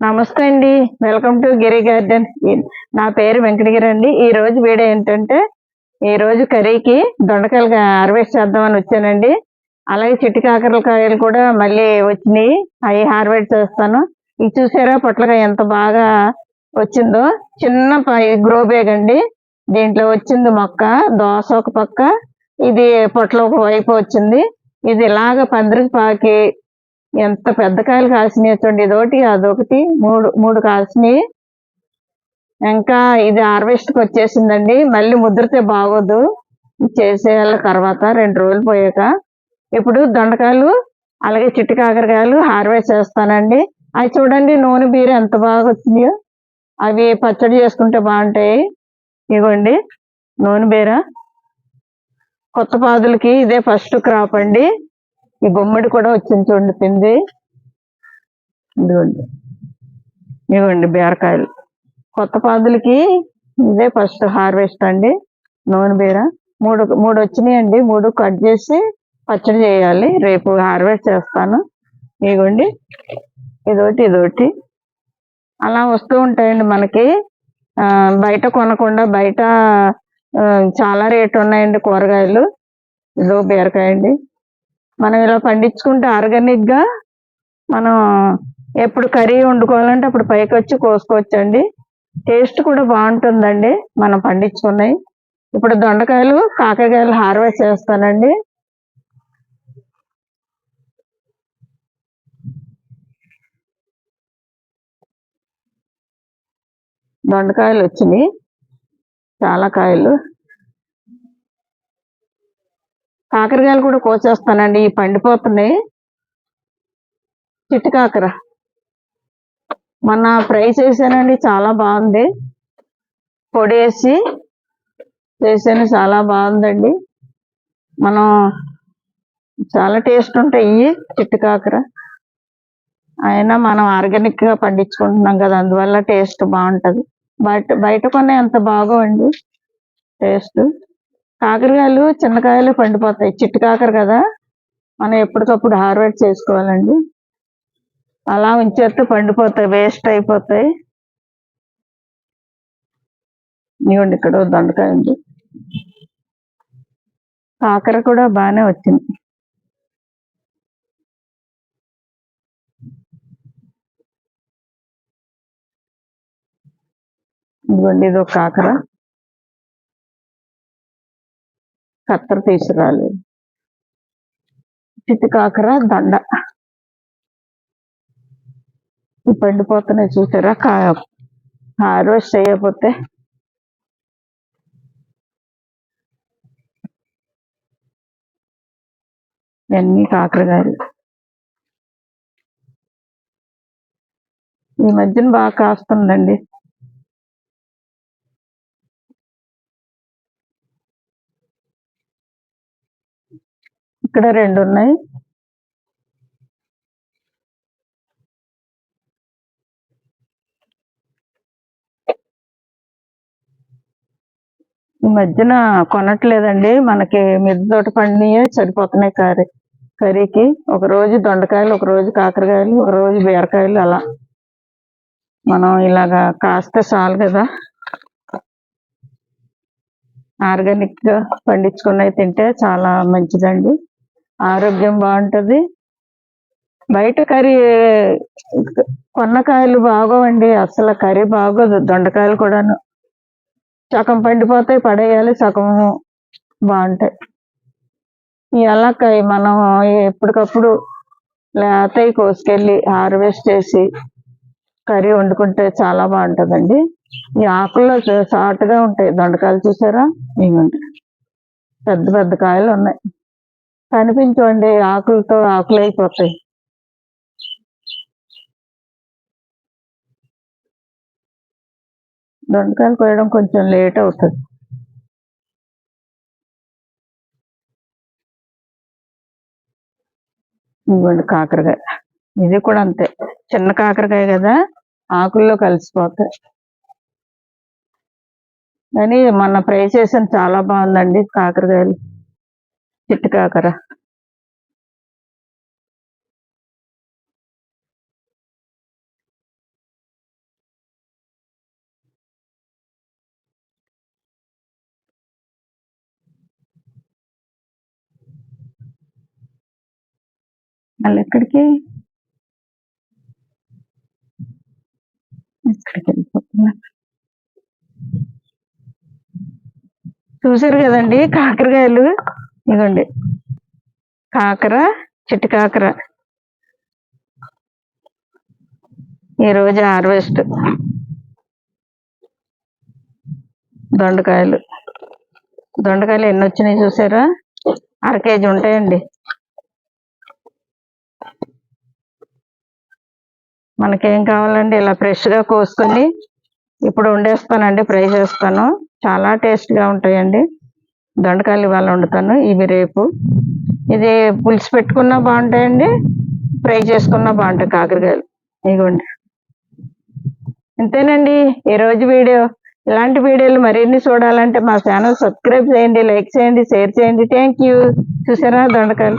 నమస్తే అండి. Welcome to Giri garden. నా పేరు వెంకటగిరి అండి. ఈ రోజు వీడియో ఏంటంటే ఈ రోజు కర్రీకి దొండకాయలు హార్వెస్ట్ చేద్దామని వచ్చానండి. అలాగే చిట్టి కాకరకాయలు కూడా మళ్ళీ వచ్చినాయి. అవి హార్వెస్ట్ చేస్తాను. ఇది చూసారా? పొట్లకాయ ఎంత బాగా వచ్చిందో. చిన్న గ్రో బ్యాగ్ అండి. దీంట్లో వచ్చింది మొక్క దోస ఒక పక్క. ఇది పొట్ల ఒక వైపు వచ్చింది. ఇది ఇలాగ పందిరికి పాకి ఎంత పెద్ద కాయలు కాసినాయి చూడండి. ఇదొకటి అదొకటి మూడు మూడు కాసినాయి. ఇంకా ఇది హార్వెస్ట్కి వచ్చేసిందండి. మళ్ళీ ముద్రతే బాగోదు. చేసేయాల తర్వాత రెండు రోజులు పోయాక. ఇప్పుడు దొండకాయలు అలాగే చిట్టి కాకరకాయలు హార్వెస్ట్ చేస్తానండి. అవి చూడండి నూనె బీర ఎంత బాగా వచ్చిందో. అవి పచ్చడి చేసుకుంటే బాగుంటాయి. ఇవ్వండి నూనె బీర. కొత్త పాదులకి ఇదే ఫస్ట్ క్రాప్ అండి. ఈ గుమ్మడి కూడా వచ్చింది చూడండి పిండి ఇదిగోండి. ఇవ్వండి బీరకాయలు. కొత్త పాదులకి ఇదే ఫస్ట్ హార్వెస్ట్ అండి. నూనె బీర. మూడు మూడు వచ్చినాయండి. మూడు కట్ చేసి పచ్చడి చేయాలి. రేపు హార్వెస్ట్ చేస్తాను. ఇదిగోండి. ఇదొకటి ఇదొకటి అలా వస్తూ ఉంటాయండి మనకి. బయట కొనకుండా బయట చాలా రేటు ఉన్నాయండి కూరగాయలు. ఇదో బీరకాయ అండి. మనం ఇలా పండించుకుంటే ఆర్గానిక్గా మనం ఎప్పుడు కర్రీ వండుకోవాలంటే అప్పుడు పైకి వచ్చి కోసుకోవచ్చండి. టేస్ట్ కూడా బాగుంటుందండి మనం పండించుకున్నాయి. ఇప్పుడు దొండకాయలు కాకరకాయలు హార్వెస్ట్ చేస్తానండి. దొండకాయలు వచ్చినాయి. చాలా కాయలు. కాకరకాయలు కూడా కోసేస్తానండి ఈ పండిపోతున్నాయి. చిట్టి కాకర. మొన్న ఫ్రై చేశానండి చాలా బాగుంది. పొడి వేసి చేశాను చాలా బాగుందండి. మనం చాలా టేస్ట్ ఉంటాయి చిట్టి కాకర. అయినా మనం ఆర్గానిక్గా పండించుకుంటున్నాం కదా అందువల్ల టేస్ట్ బాగుంటుంది. బయట బయట కొనే అంత బాగోండి టేస్ట్. కాకరకాయలు చిన్నకాయలు పండిపోతాయి. చిట్టు కాకర కదా. మనం ఎప్పటికప్పుడు హార్వెస్ట్ చేసుకోవాలండి. అలా ఉంచేస్తే పండిపోతాయి వేస్ట్ అయిపోతాయి. ఇవ్వండి ఇక్కడ దొండకాయ ఉంది. కాకర కూడా బాగానే వచ్చింది. ఇదిగోండి ఇది ఒక కాకర. కత్తెర తీసుకురాలి చిట్టి కాకర దండ. ఈ పండిపోతున్నాయి చూసారా? కా హార్వెస్ట్ చేయకపోతే. ఇవన్నీ కాకరకాయలు. ఈ మధ్యన బాగా కాస్తుందండి. ఇక్కడ రెండు ఉన్నాయి. ఈ మధ్యన కొనట్లేదండి. మనకి మిద్దె తోట పండియే సరిపోతున్నాయి కర్రీ కర్రీకి. ఒక రోజు దొండకాయలు ఒక రోజు కాకరకాయలు ఒక రోజు బీరకాయలు అలా. మనం ఇలాగా కాస్తే చాలు కదా. ఆర్గానిక్గా పండించుకున్నవి తింటే చాలా మంచిదండి. ఆరోగ్యం బాగుంటుంది. బయట కర్రీ కొన్న కాయలు బాగోవండి. అసలు కర్రీ బాగోదు. దొండకాయలు కూడాను. సగం పండిపోతాయి పడేయాలి సగం బాగుంటాయి. ఎలాకాయ మనం ఎప్పటికప్పుడు లేతవి కోసుకెళ్ళి హార్వెస్ట్ చేసి కర్రీ వండుకుంటే చాలా బాగుంటుందండి. ఈ ఆకుల్లో సాటుగా ఉంటాయి. దొండకాయలు చూసారా? ఇవ్వండి పెద్ద పెద్ద కాయలు ఉన్నాయి. కనిపించండి ఆకులతో ఆకులు అయిపోతాయి. దొండకాయలు కోయడం కొంచెం లేట్ అవుతుంది. ఇవ్వండి కాకరకాయ. ఇది కూడా అంతే. చిన్న కాకరకాయ కదా ఆకుల్లో కలిసిపోతాయి. కానీ మొన్న ఫ్రై చేసిన చాలా బాగుందండి కాకరకాయలు. చిట్టు కాకర మళ్ళీ ఎక్కడికి ఇక్కడికి వెళ్ళిపోతున్నా చూసారు కదండి కాకరకాయలు? ఇదిగోండి కాకర చిట్టి కాకర. ఈ హార్వెస్ట్. దొండకాయలు. దొండకాయలు ఎన్ని వచ్చినాయి చూసారా? అర కేజీ ఉంటాయండి. మనకేం కావాలండి? ఇలా ఫ్రెష్గా కోసుకొని ఇప్పుడు వండేస్తానండి ఫ్రై చేస్తాను. చాలా టేస్ట్గా ఉంటాయండి. దొండకాయలు ఇవాళ వండుతాను. ఇవి రేపు. ఇది పులుసు పెట్టుకున్నా బాగుంటాయండి. ఫ్రై చేసుకున్నా బాగుంటాయి కాకరకాయలు. ఇగోండి ఇంతేనండి. ఈ రోజు వీడియో. ఇలాంటి వీడియోలు మరిన్ని చూడాలంటే మా ఛానల్ సబ్స్క్రైబ్ చేయండి లైక్ చేయండి షేర్ చేయండి. Thank you. చూసారా దొండకాయలు?